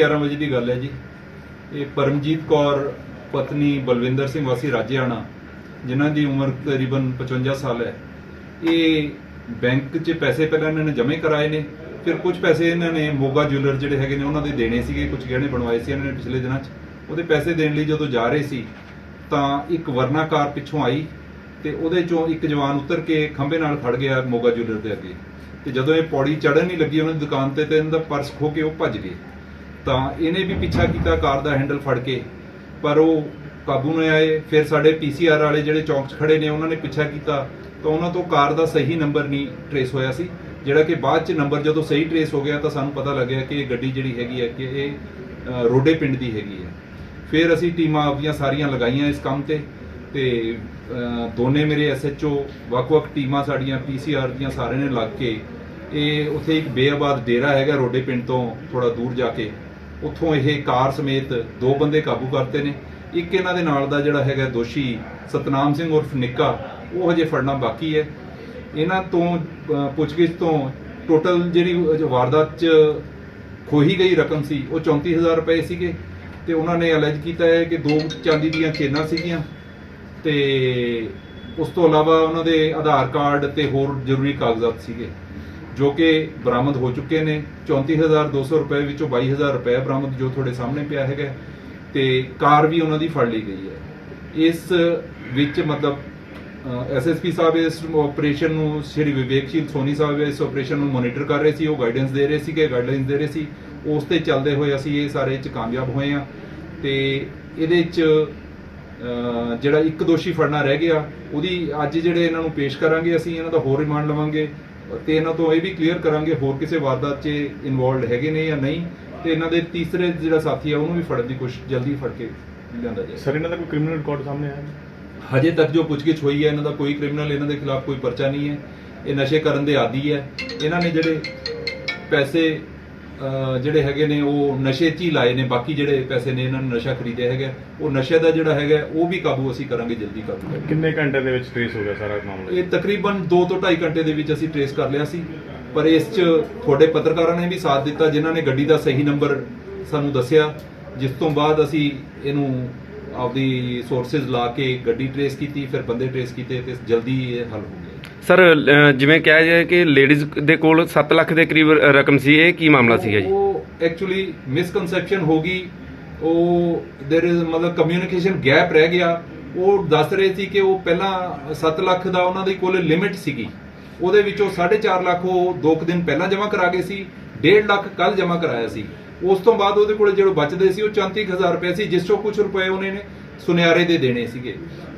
11 ਵਜੇ ਦੀ ਗੱਲ ਹੈ ਜੀ। ਇਹ ਪਰਮਜੀਤ ਕੌਰ, ਪਤਨੀ ਬਲਵਿੰਦਰ ਸਿੰਘ ਵਾਸੀ ਰਾਜੇਆਣਾ, ਜਿਨ੍ਹਾਂ ਦੀ ਉਮਰ ਤਕਰੀਬਨ 55 ਸਾਲ ਹੈ। ਇਹ ਬੈਂਕ 'ਚ ਪੈਸੇ ਪਹਿਲਾਂ ਇਹਨਾਂ ਨੇ ਜਮ੍ਹਾਂ ਕਰਾਏ ਨੇ। ਫਿਰ ਕੁਝ ਪੈਸੇ ਇਹਨਾਂ ਨੇ ਮੋਗਾ ਜੁਐਲਰ ਜਿਹੜੇ ਹੈਗੇ ਨੇ, ਉਹਨਾਂ ਦੇ ਦੇਣੇ ਸੀਗੇ, ਕੁਝ ਗਹਿਣੇ ਬਣਵਾਏ ਸੀ ਇਹਨਾਂ ਨੇ ਪਿਛਲੇ ਦਿਨਾਂ 'ਚ। ਉਹਦੇ ਪੈਸੇ ਦੇਣ ਲਈ ਜਦੋਂ ਜਾ ਰਹੇ ਸੀ, ਤਾਂ ਇੱਕ ਵਰਨਾਕਾਰ ਪਿੱਛੋਂ ਆਈ ਤੇ ਉਹਦੇ ਚੋਂ ਇੱਕ ਜਵਾਨ ਉਤਰ ਕੇ ਖੰਭੇ ਨਾਲ ਖੜ ਗਿਆ ਮੋਗਾ ਜੁਐਲਰ ਦੇ ਅੱਗੇ। ਤੇ ਜਦੋਂ ਇਹ ਪੌੜੀ ਚੜ੍ਹਨ ਨਹੀਂ ਲੱਗੀ, ਉਹਨਾਂ ਦੀ ਦੁਕਾਨ ਤੇ ਤੇ ਇਹਨਾਂ ਦਾ ਪਰਸ ਖੋ ਕੇ ਉਹ ਭੱਜ ਗਏ। ਤਾਂ ਇਹਨੇ ਵੀ ਪਿੱਛਾ ਕੀਤਾ ਕਾਰ ਦਾ ਹੈਂਡਲ ਫੜ ਕੇ, ਪਰ ਉਹ ਕਾਬੂ ਨਹੀਂ ਆਏ। ਫਿਰ ਸਾਡੇ ਪੀਸੀਆਰ ਵਾਲੇ ਜਿਹੜੇ ਚੌਂਕ 'ਚ ਖੜੇ ਨੇ, ਉਹਨਾਂ ਨੇ ਪਿੱਛਾ ਕੀਤਾ। ਤਾਂ ਉਹਨਾਂ ਤੋਂ ਕਾਰ ਦਾ ਸਹੀ ਨੰਬਰ ਨਹੀਂ ਟਰੇਸ ਹੋਇਆ ਸੀ। ਜਿਹੜਾ ਕਿ ਬਾਅਦ 'ਚ ਨੰਬਰ ਜਦੋਂ ਸਹੀ ਟਰੇਸ ਹੋ ਗਿਆ, ਤਾਂ ਸਾਨੂੰ ਪਤਾ ਲੱਗਿਆ ਕਿ ਇਹ ਗੱਡੀ ਜਿਹੜੀ ਹੈਗੀ ਹੈ, ਕਿ ਇਹ ਰੋਡੇ ਪਿੰਡ ਦੀ ਹੈਗੀ ਹੈ। ਫਿਰ ਅਸੀਂ ਟੀਮਾਂ ਆਪਦੀਆਂ ਸਾਰੀਆਂ ਲਗਾਈਆਂ ਇਸ ਕੰਮ ਤੇ ਤੇ ਦੋਨੇ ਮੇਰੇ ਐਸਐਚਓ ਵੱਖ-ਵੱਖ ਟੀਮਾਂ ਸਾਡੀਆਂ ਪੀਸੀਆਰ ਦੀਆਂ ਸਾਰਿਆਂ ਨੇ ਲੱਗ ਕੇ, ਇਹ ਉੱਥੇ ਇੱਕ ਬੇਆਬਾਦ ਡੇਰਾ ਹੈਗਾ ਰੋਡੇ ਪਿੰਡ ਤੋਂ ਥੋੜਾ ਦੂਰ ਜਾ ਕੇ। ਉੱਥੋਂ ਇਹ ਕਾਰ ਸਮੇਤ ਦੋ ਬੰਦੇ ਕਾਬੂ ਕਰਤੇ ਨੇ। ਇੱਕ ਇਹਨਾਂ ਦੇ ਨਾਲ ਦਾ ਜਿਹੜਾ ਹੈਗਾ ਦੋਸ਼ੀ ਸਤਨਾਮ ਸਿੰਘ ਉਰਫ ਨਿੱਕਾ, ਉਹ ਹਜੇ ਫੜਨਾ ਬਾਕੀ ਹੈ। ਇਹਨਾਂ ਤੋਂ ਪੁੱਛਗਿੱਛ ਤੋਂ ਟੋਟਲ ਜਿਹੜੀ ਵਾਰਦਾਤ ਚ ਖੋਹੀ ਗਈ ਰਕਮ ਸੀ, ਉਹ 34000 ਰੁਪਏ ਸੀਗੇ। ਤੇ ਉਹਨਾਂ ਨੇ ਅਲੈਜ ਕੀਤਾ ਹੈ ਕਿ ਦੋ ਚਾਂਦੀ ਦੀਆਂ ਚੇਨਾਂ ਸੀਗੀਆਂ। ਤੇ ਉਸ ਤੋਂ ਇਲਾਵਾ ਉਹਨਾਂ ਦੇ ਆਧਾਰ ਕਾਰਡ ਤੇ ਹੋਰ ਜ਼ਰੂਰੀ ਕਾਗਜ਼ਾਤ ਸੀਗੇ। ਜੋ ਕਿ ਬਰਾਮਦ ਹੋ ਚੁੱਕੇ ਨੇ। 34200 ਰੁਪਏ ਵਿੱਚੋਂ 22000 ਰੁਪਏ ਬਰਾਮਦ ਜੋ ਤੁਹਾਡੇ ਸਾਹਮਣੇ ਪਿਆ ਹੈਗਾ ਤੇ ਕਾਰ ਵੀ ਉਹਨਾਂ ਦੀ ਫੜ ਲਈ ਗਈ ਹੈ। ਇਸ ਵਿੱਚ ਮਤਲਬ ਐਸਐਸਪੀ ਸਾਹਿਬ ਇਸ ਆਪਰੇਸ਼ਨ ਨੂੰ ਸ਼੍ਰੀ ਵਿਵੇਕਸ਼ੀਲ ਸੋਨੀ ਸਾਹਿਬ ਇਸ ਆਪਰੇਸ਼ਨ ਨੂੰ ਮੋਨੀਟਰ ਕਰ ਰਹੇ ਸੀ, ਉਹ ਗਾਈਡੈਂਸ ਦੇ ਰਹੇ ਸੀ ਕਿ ਗਾਈਡਲਾਈਨਸ ਦੇ ਰਹੇ ਸੀ। ਉਸ ਤੇ ਚੱਲਦੇ ਹੋਏ ਅਸੀਂ ਇਹ ਸਾਰੇ ਚ ਕਾਮਯਾਬ ਹੋਏ ਆ ਤੇ ਇਹਦੇ ਚ ਜਿਹੜਾ ਇੱਕ ਦੋਸ਼ੀ ਫੜਨਾ ਰਹਿ ਗਿਆ, ਉਹਦੀ ਅੱਜ ਜਿਹੜੇ ਇਹਨਾਂ ਨੂੰ ਪੇਸ਼ ਕਰਾਂਗੇ, ਅਸੀਂ ਇਹਨਾਂ ਦਾ ਹੋਰ ਰਿਮਾਂਡ ਲਵਾਂਗੇ। ਤੇ ਇਹਨਾਂ ਤੋਂ ਇਹ ਵੀ ਕਲੀਅਰ ਕਰਾਂਗੇ ਹੋਰ ਕਿਸੇ ਵਾਰਦਾਤ 'ਚ ਇਨਵੋਲਡ ਹੈਗੇ ਨੇ ਜਾਂ ਨਹੀਂ ਤੇ ਇਹਨਾਂ ਦੇ ਤੀਸਰੇ ਜਿਹੜਾ ਸਾਥੀ ਆ ਉਹਨੂੰ ਵੀ ਫੜਨ ਦੀ ਕੋਸ਼ਿਸ਼ ਜਲਦੀ ਫੜ ਕੇ ਲਿਆਂਦਾ ਜਾਏ। ਸਰ ਇਹਨਾਂ ਦਾ ਕੋਈ ਕ੍ਰਿਮੀਨਲ ਰਿਕਾਰਡ ਸਾਹਮਣੇ ਆਇਆ? ਹਜੇ ਤੱਕ ਜੋ ਪੁੱਛਗਿੱਛ ਹੋਈ ਹੈ ਇਹਨਾਂ ਦਾ ਕੋਈ ਕ੍ਰਿਮੀਨਲ ਇਹਨਾਂ ਦੇ ਖਿਲਾਫ ਕੋਈ ਪਰਚਾ ਨਹੀਂ ਹੈ। ਇਹ ਨਸ਼ੇ ਕਰਨ ਦੇ ਆਦੀ ਹੈ। ਇਹਨਾਂ ਨੇ ਜਿਹੜੇ ਪੈਸੇ ਜਿਹੜੇ ਹੈਗੇ ਨੇ ਉਹ ਨਸ਼ੇ 'ਚ ਹੀ ਲਾਏ ਨੇ। ਬਾਕੀ ਜਿਹੜੇ ਪੈਸੇ ਨੇ ਇਹਨਾਂ ਨੇ ਨਸ਼ਾ ਖਰੀਦਿਆ ਹੈਗਾ। ਉਹ ਨਸ਼ੇ ਦਾ ਜਿਹੜਾ ਹੈਗਾ ਉਹ ਵੀ ਕਾਬੂ ਅਸੀਂ ਕਰਾਂਗੇ ਜਲਦੀ ਕਾਬੂ ਕਿੰਨੇ ਘੰਟੇ ਦੇ ਵਿੱਚ ਟ੍ਰੇਸ ਹੋ ਗਿਆ ਸਾਰਾ ਮਾਮਲਾ? ਇਹ ਤਕਰੀਬਨ 2 ਤੋਂ 2.5 ਘੰਟੇ ਦੇ ਵਿੱਚ ਅਸੀਂ ਟ੍ਰੇਸ ਕਰ ਲਿਆ ਸੀ। ਪਰ ਇਸ 'ਚ ਤੁਹਾਡੇ ਪੱਤਰਕਾਰਾਂ ਨੇ ਵੀ ਸਾਥ ਦਿੱਤਾ ਜਿਨ੍ਹਾਂ ਨੇ ਗੱਡੀ ਦਾ ਸਹੀ ਨੰਬਰ ਸਾਨੂੰ ਦੱਸਿਆ। ਜਿਸ ਤੋਂ ਬਾਅਦ ਅਸੀਂ ਇਹਨੂੰ ਆਪਦੀ ਸੋਰਸਸ ਲਾ ਕੇ ਗੱਡੀ ਟ੍ਰੇਸ ਕੀਤੀ ਫਿਰ ਬੰਦੇ ਟ੍ਰੇਸ ਕੀਤੇ ਤੇ ਜਲਦੀ ਇਹ ਹੱਲ ਹੋ ਗਿਆ। ਸਰ ਅ, ਜਿਵੇਂ ਕਿਹਾ ਜਾਏ ਕਿ ਲੇਡੀਜ਼ ਦੇ ਕੋਲ 7 ਲੱਖ ਦੇ ਕਰੀਬ ਰਕਮ ਸੀ ਇਹ ਕੀ ਮਾਮਲਾ ਸੀਗਾ ਜੀ ਉਹ ਐਕਚੁਅਲੀ ਮਿਸਕਨਸੈਪਸ਼ਨ ਹੋ ਗਈ ਉਹ देयर इज ਮਤਲਬ ਕਮਿਊਨੀਕੇਸ਼ਨ ਗੈਪ ਰਹਿ ਗਿਆ ਉਹ ਦੱਸ ਰਹੇ ਸੀ ਕਿ ਉਹ ਪਹਿਲਾਂ 7 ਲੱਖ ਦਾ ਉਹਨਾਂ ਦੀ ਕੋਲ ਲਿਮਿਟ ਸੀਗੀ ਉਹਦੇ ਵਿੱਚੋਂ 4.5 ਲੱਖ ਉਹ ਦੋ ਕੁ ਦਿਨ ਪਹਿਲਾਂ ਜਮ੍ਹਾਂ ਕਰਾ ਗਏ ਸੀ 1.5 ਲੱਖ ਕੱਲ ਜਮ੍ਹਾਂ ਕਰਾਇਆ ਸੀ ਉਸ ਤੋਂ ਬਾਅਦ ਉਹਦੇ ਕੋਲ ਜਿਹੜੇ ਬਚਦੇ ਸੀ ਉਹ 34000 ਰੁਪਏ ਸੀ ਜਿਸ ਚੋਂ ਕੁਝ ਰੁਪਏ ਉਹਨੇ ਨੇ ਸੁਨਿਆਰੇ ਦੇ ਦੇਣੇ ਸੀਗੇ।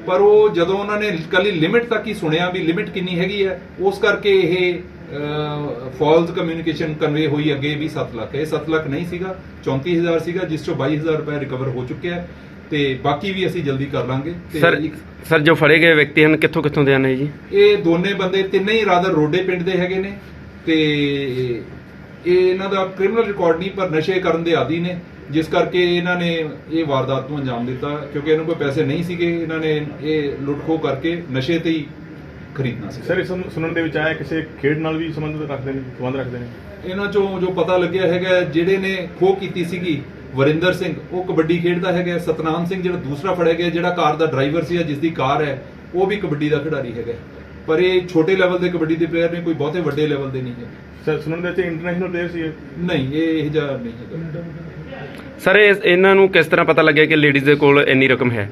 ਪਰ ਉਹ ਜਦੋਂ ਉਹਨਾਂ ਨੇ ਕੱਲੀ ਲਿਮਿਟ ਤੱਕ ਹੀ ਸੁਣਿਆ ਵੀ ਲਿਮਿਟ ਕਿੰਨੀ ਹੈਗੀ ਹੈ ਉਸ ਕਰਕੇ ਇਹ ਫਾਲਸ ਕਮਿਊਨੀਕੇਸ਼ਨ ਕਨਵੇ ਹੋਈ ਅੱਗੇ ਵੀ 7 ਲੱਖ। ਇਹ 7 ਲੱਖ ਨਹੀਂ ਸੀਗਾ 34000 ਸੀਗਾ ਜਿਸ ਚੋਂ 22000 ਰੁਪਏ ਰਿਕਵਰ ਹੋ ਚੁੱਕਿਆ ਹੈ। ਤੇ ਬਾਕੀ ਵੀ ਅਸੀਂ ਜਲਦੀ ਕਰ ਲਾਂਗੇ। ਸਰ ਸਰ ਜੋ ਫੜੇ ਗਏ ਵਿਅਕਤੀ ਹਨ ਕਿੱਥੋਂ ਕਿੱਥੋਂ ਦੇ ਹਨ ਜੀ? ਇਹ ਦੋਨੇ ਬੰਦੇ ਤਿੰਨੇ ਹੀ ਰਾਦਰ ਰੋਡੇ ਪਿੰਡ ਦੇ ਹੈਗੇ ਨੇ। ਤੇ ਇਹ ਇਹਨਾਂ ਦਾ ਕ੍ਰਿਮੀਨਲ ਰਿਕਾਰਡ ਨਹੀਂ ਪਰ ਨਸ਼ੇ ਕਰਨ ਦੇ ਆਦੀ ਨੇ। ਜਿਸ ਕਰਕੇ ਇਹਨਾਂ ਨੇ ਇਹ ਵਾਰਦਾਤ ਨੂੰ ਅੰਜਾਮ ਦਿੱਤਾ ਕਿਉਂਕਿ ਇਹਨਾਂ ਕੋਲ ਪੈਸੇ ਨਹੀਂ ਸੀਗੇ ਇਹਨਾਂ ਨੇ ਇਹ ਲੁੱਟਖੋ ਕਰਕੇ ਨਸ਼ੇ ਤੇ ਹੀ ਖਰੀਦਣਾ ਸੀ ਸਰ ਇਸ ਨੂੰ ਸੁਣਨ ਦੇ ਵਿੱਚ ਆਇਆ ਕਿਸੇ ਖੇਡ ਨਾਲ ਵੀ ਸੰਬੰਧ ਰੱਖਦੇ ਨੇ ਸੰਬੰਧ ਰੱਖਦੇ ਨੇ? ਇਹਨਾਂ ਚੋਂ ਜੋ ਪਤਾ ਲੱਗਿਆ ਹੈਗਾ ਜਿਹੜੇ ਨੇ ਖੋਹ ਕੀਤੀ ਸੀਗੀ ਵਰਿੰਦਰ ਸਿੰਘ ਉਹ ਕਬੱਡੀ ਖੇਡਦਾ ਹੈਗਾ ਸਤਨਾਮ ਸਿੰਘ ਜਿਹੜਾ ਦੂਸਰਾ ਫੜਿਆ ਗਿਆ ਜਿਹੜਾ ਕਾਰ ਦਾ ਡਰਾਈਵਰ ਸੀ ਜਿਸ ਦੀ ਕਾਰ ਹੈ ਉਹ ਵੀ ਕਬੱਡੀ ਦਾ ਖਿਡਾਰੀ ਹੈਗਾ। ਪਰ ਇਹ ਛੋਟੇ ਲੈਵਲ ਦੇ ਕਬੱਡੀ ਦੇ ਪਲੇਅਰ ਨੇ ਕੋਈ ਬਹੁਤੇ ਵੱਡੇ ਲੈਵਲ ਦੇ ਨਹੀਂ ਹੈ ਸਰ ਸੁਣਨ ਦੇ ਵਿੱਚ ਇੰਟਰਨੈਸ਼ਨਲ ਪਲੇਅਰ ਸੀ ਇਹ। ਨਹੀਂ ਇਹ ਇਹ ਜਿਹਾ ਨਹੀਂ ਹੈਗਾ। ਸਰ ਇਹ ਇਹਨਾਂ ਨੂੰ ਕਿਸ ਤਰ੍ਹਾਂ ਪਤਾ ਲੱਗਿਆ ਕਿ ਲੇਡੀਜ਼ ਦੇ ਕੋਲ ਇੰਨੀ ਰਕਮ ਹੈ?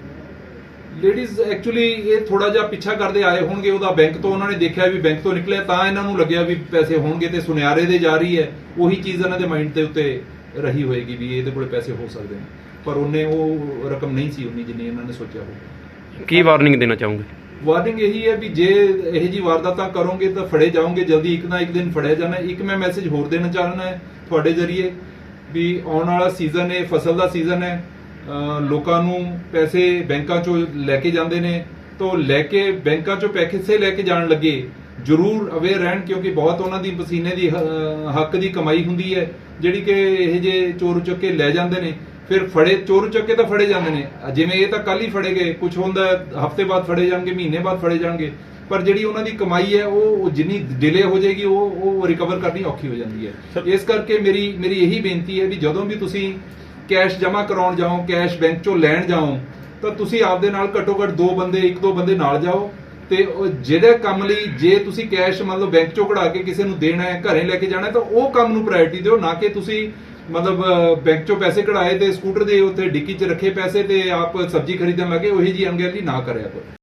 ਲੇਡੀਜ਼ ਐਕਚੁਅਲੀ ਇਹ ਥੋੜਾ ਜਿਹਾ ਪਿੱਛਾ ਕਰਦੇ ਆਏ ਹੋਣਗੇ। ਉਹਦਾ ਬੈਂਕ ਤੋਂ ਉਹਨਾਂ ਨੇ ਦੇਖਿਆ ਵੀ ਬੈਂਕ ਤੋਂ ਨਿਕਲਿਆ ਤਾਂ ਇਹਨਾਂ ਨੂੰ ਲੱਗਿਆ ਵੀ ਪੈਸੇ ਹੋਣਗੇ ਤੇ ਸੁਨਿਆਰੇ ਦੇ ਜਾ ਰਹੀ ਹੈ। ਉਹੀ ਚੀਜ਼ ਇਹਨਾਂ ਦੇ ਮਾਈਂਡ ਦੇ ਉੱਤੇ ਰਹੀ ਹੋਏਗੀ ਵੀ ਇਹਦੇ ਕੋਲੇ ਪੈਸੇ ਹੋ ਸਕਦੇ ਨੇ। ਪਰ ਉਹਨੇ ਉਹ ਰਕਮ ਨਹੀਂ ਸੀ ਉਨੀ ਜਿੰਨੀ ਇਹਨਾਂ ਨੇ ਸੋਚਿਆ ਹੋ ਕੀ ਵਾਰਨਿੰਗ ਦੇਣਾ ਚਾਹੋਗੇ? ਵਾਰਨਿੰਗ ਇਹੀ ਹੈ ਵੀ ਜੇ ਇਹ ਜੀ ਵਾਰਦਾਤਾਂ ਕਰੋਗੇ ਤਾਂ ਫੜੇ ਜਾਓਗੇ। ਜਲਦੀ ਇੱਕ ਨਾ ਇੱਕ ਦਿਨ ਫੜਿਆ ਜਾਣਾ ਇੱਕ ਮੈਂ ਮੈਸੇਜ ਹੋਰ ਦੇਣਾ ਚਾਹਣਾ ਹੈ ਤੁਹਾਡੇ ਜ਼ਰੀਏ। ਵੀ ਆਉਣ ਵਾਲਾ ਸੀਜ਼ਨ ਹੈ, ਫਸਲ ਦਾ ਸੀਜ਼ਨ ਹੈ ਲੋਕਾਂ ਨੂੰ ਪੈਸੇ ਬੈਂਕਾਂ ਚੋਂ ਲੈ ਕੇ ਜਾਂਦੇ ਨੇ। ਤੋਂ ਲੈ ਕੇ ਬੈਂਕਾਂ ਚੋਂ ਪੈਸੇ ਲੈ ਕੇ ਜਾਣ ਲੱਗੇ? ਜ਼ਰੂਰ ਅਵੇਅਰ ਰਹਿਣ, ਕਿਉਂਕਿ ਬਹੁਤ ਉਹਨਾਂ ਦੀ ਪਸੀਨੇ ਦੀ ਹੱਕ ਦੀ ਕਮਾਈ ਹੁੰਦੀ ਹੈ, ਜਿਹੜੀ ਕਿ ਇਹ ਜੇ ਚੋਰ ਚੱਕੇ ਲੈ ਜਾਂਦੇ ਨੇ, ਫਿਰ ਫੜੇ, ਚੋਰ ਚੱਕੇ ਤਾਂ ਫੜੇ ਜਾਂਦੇ ਨੇ। ਜਿਵੇਂ ਇਹ ਤਾਂ ਕੱਲ ਹੀ ਫੜੇ ਗਏ ਕੁਝ ਹੁੰਦਾ, ਹਫ਼ਤੇ ਬਾਅਦ ਫੜੇ ਜਾਣਗੇ, ਮਹੀਨੇ ਬਾਅਦ ਫੜੇ ਜਾਣਗੇ। ਪਰ ਜਿਹੜੀ ਉਹਨਾਂ ਦੀ ਕਮਾਈ ਹੈ ਉਹ ਜਿੰਨੀ ਡਿਲੇ ਹੋ ਜਾਏਗੀ ਉਹ ਉਹ ਰਿਕਵਰ ਕਰਨੀ ਔਖੀ ਹੋ ਜਾਂਦੀ ਹੈ। ਇਸ ਕਰਕੇ ਮੇਰੀ ਮੇਰੀ ਇਹੀ ਬੇਨਤੀ ਹੈ ਵੀ ਜਦੋਂ ਵੀ ਤੁਸੀਂ ਕੈਸ਼ ਜਮ੍ਹਾਂ ਕਰਾਉਣ ਜਾਓ ਕੈਸ਼ ਬੈਂਕ ਚੋਂ ਲੈਣ ਜਾਓ ਤਾਂ ਤੁਸੀਂ ਆਪਦੇ ਨਾਲ ਘੱਟੋ ਘੱਟ ਦੋ ਬੰਦੇ ਇੱਕ ਦੋ ਬੰਦੇ ਨਾਲ ਜਾਓ ਤੇ ਉਹ ਜਿਹੜੇ ਕੰਮ ਲਈ ਜੇ ਤੁਸੀਂ ਕੈਸ਼ ਮਤਲਬ ਬੈਂਕ ਚੋਂ ਕਢਾ ਕੇ ਕਿਸੇ ਨੂੰ ਦੇਣਾ ਹੈ ਘਰੇ ਲੈ ਕੇ ਜਾਣਾ ਤਾਂ ਉਹ ਕੰਮ ਨੂੰ ਪ੍ਰਾਇੋਰਟੀ ਦਿਓ ਨਾ ਕਿ ਤੁਸੀਂ ਮਤਲਬ ਬੈਂਕ ਚੋਂ ਪੈਸੇ ਕਢਾਏ ਤੇ ਸਕੂਟਰ ਦੇ ਉੱਤੇ ਡਿੱਕੀ 'ਚ ਰੱਖੇ ਪੈਸੇ ਤੇ ਆਪ ਸਬਜ਼ੀ ਖਰੀਦਣ ਲੱਗੇ ਉਹੀ ਜੀ ਅਣਗਹਿਲੀ ਨਾ ਕਰਿਆ ਕਰੋ।